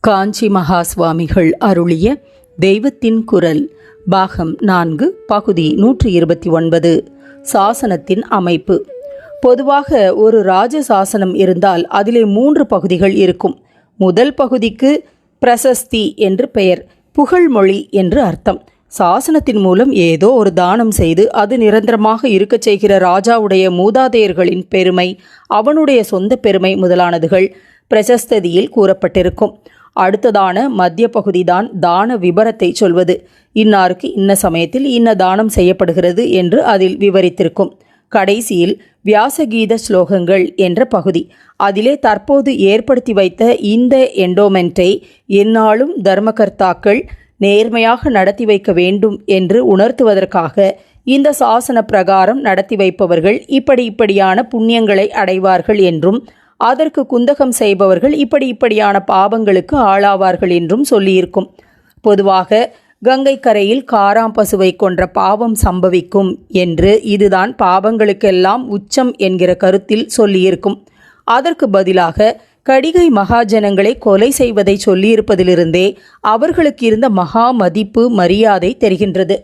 காஞ்சி மகா சுவாமிகள் அருளிய தெய்வத்தின் குரல் பாகம் நான்கு பகுதி நூற்றி இருபத்தி ஒன்பது சாசனத்தின் அமைப்பு. பொதுவாக ஒரு ராஜ சாசனம் இருந்தால் அதிலே மூன்று பகுதிகள் இருக்கும். முதல் பகுதிக்கு பிரசஸ்தி என்று பெயர் புகழ்மொழி என்று அர்த்தம். சாசனத்தின் மூலம் ஏதோ ஒரு தானம் செய்து அது நிரந்தரமாக இருக்கச் செய்கிற ராஜாவுடைய மூதாதையர்களின் பெருமை அவனுடைய சொந்த பெருமை முதலானதுகள் பிரசஸ்ததியில் கூறப்பட்டிருக்கும். அடுத்ததான மத்திய பகுதிதான் தான விபரத்தை சொல்வது. இன்னாருக்கு இன்ன சமயத்தில் இன்ன தானம் செய்யப்படுகிறது என்று அதில் விவரித்திருக்கும். கடைசியில் வியாசகீத ஸ்லோகங்கள் என்ற பகுதி. அதிலே தற்போது ஏற்படுத்தி வைத்த இந்த எண்டோமெண்ட்டை எந்நாளும் தர்மகர்த்தாக்கள் நேர்மையாக நடத்தி வைக்க வேண்டும் என்று உணர்த்துவதற்காக இந்த சாசன பிரகாரம் நடத்தி வைப்பவர்கள் இப்படி இப்படியான புண்ணியங்களை அடைவார்கள் என்றும் அதற்கு குந்தகம் செய்பவர்கள் இப்படி இப்படியான பாவங்களுக்கு ஆளாவார்கள் என்றும் சொல்லியிருக்கும். பொதுவாக கங்கை கரையில் காராம் பசுவை கொன்ற பாவம் சம்பவிக்கும் என்று இதுதான் பாவங்களுக்கெல்லாம் உச்சம் என்கிற கருத்தில் சொல்லியிருக்கும். அதற்கு பதிலாக கடிகை மகாஜனங்களை கொலை செய்வதை சொல்லியிருப்பதிலிருந்தே அவர்களுக்கு இருந்த மகா மதிப்பு மரியாதை தெரிகின்றது.